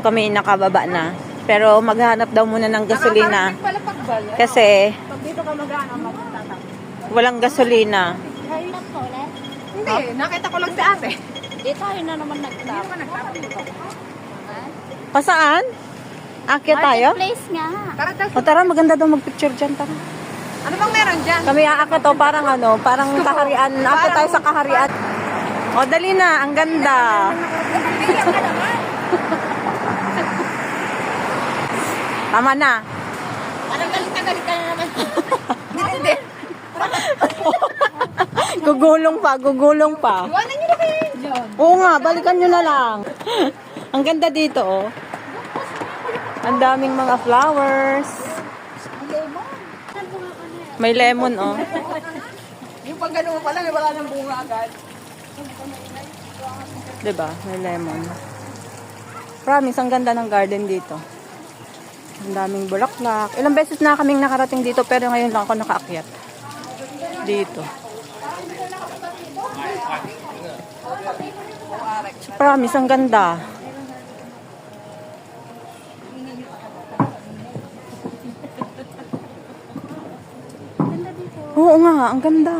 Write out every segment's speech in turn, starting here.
kami nakababa na. Pero maghanap daw muna ng gasolina. Pagbalik. Kasi walang gasolina. Hindi, nakita ko lang si ate. Di tayo na naman dito. Pasaan? Akyat tayo? Marketplace nga. O tara, maganda daw magpicture dyan. Tara. Ano bang meron dyan? Kami aakyat o parang ano, parang kaharian. Akyat tayo sa kaharian. O dali na, ang ganda. Tama na. Parang galit na galit ka na naman. Hindi. Gugulong pa, gugulong pa. Iwanan niyo na kayo dyan. Oo nga, balikan nyo na lang. Ang ganda dito, oh. Ang daming mga flowers. May lemon, oh. Yung pag gano'n mo pala, may wala nang bunga agad. 'Di ba? May lemon. Promise, ang ganda ng garden dito. Ang daming bulaklak. Ilang beses na kaming nakarating dito, pero ngayon lang ako nakaakyat. Dito. Promise, ang ganda. Oo nga, ang ganda.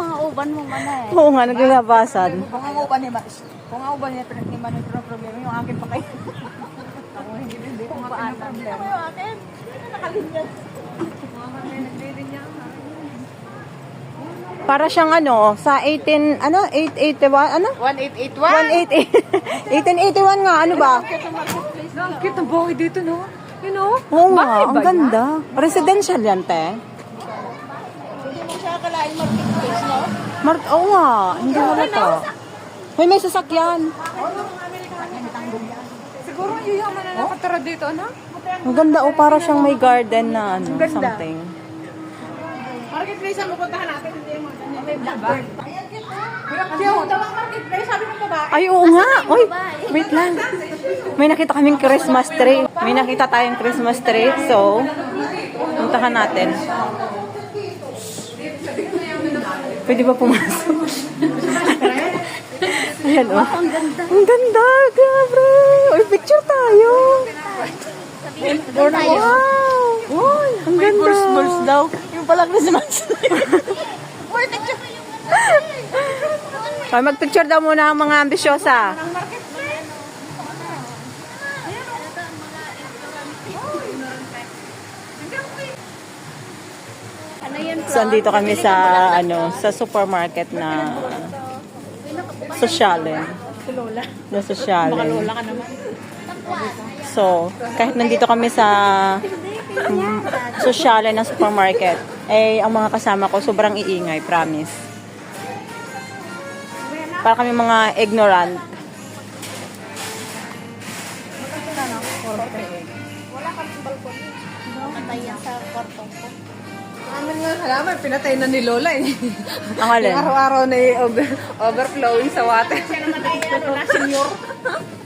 mga uban mo man eh. Oo nga, naglalabasan. Kung ang uban niya, kung ang uban niya, pinagniman yung problema, yung akin pa kayo. Ako hindi, hindi ko. Yung akin, nakalinyas. Para siyang ano, sa 18, ano, 881, ano? 1881? 1881 nga, ano ba? Ang cute ng bahay dito, no? You know? Oo nga, ang ganda. Residential yan, te. Hindi mo siya akalain marketplace, no? Mar oo nga, hindi wala to. Hoy, may sasakyan. Siguro yung yaman na nakatara dito, ano? Ang ganda, oh, para siyang may garden na ano, Ganda. something. Marketplace ang pupuntahan natin, hindi yung. May blackbird. Ay, oo nga. Uy, wait lang. May nakita kaming Christmas tree. May nakita tayong Christmas tree. So, puntahan natin. Pwede ba pumasok? Ayan, oh. Ang ganda. Ang ganda, grabe. Uy, picture tayo. Wow. Uy, ang ganda. daw. Yung pala Christmas. Ay, magpicture daw muna ang mga ambisyosa. ano yan? So, andito kami sa, ano, sa supermarket na sosyalen. Si Lola. Na sosyalen. Lola ka naman. So, kahit nandito kami sa mm, sosyalen na supermarket, eh, ang mga kasama ko sobrang iingay, promise. Para kami mga ignorant. Nakatayan sa kwarto ko. Amin nga halaman, pinatay na ni Lola eh. Ang alin? Yung araw-araw na yung over, overflowing sa water. Siya naman ay ano na, senior.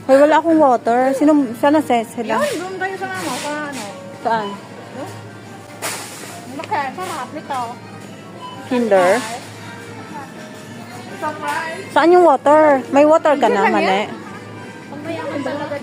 Hoy, wala akong water. Sino, sana ses sila? Yun, doon tayo sa mama, sa ano. Saan? Ano kaya? Sarap nito. Kinder? Surprise! Saan yung water? May water ka na, mane? Pag mayaman talaga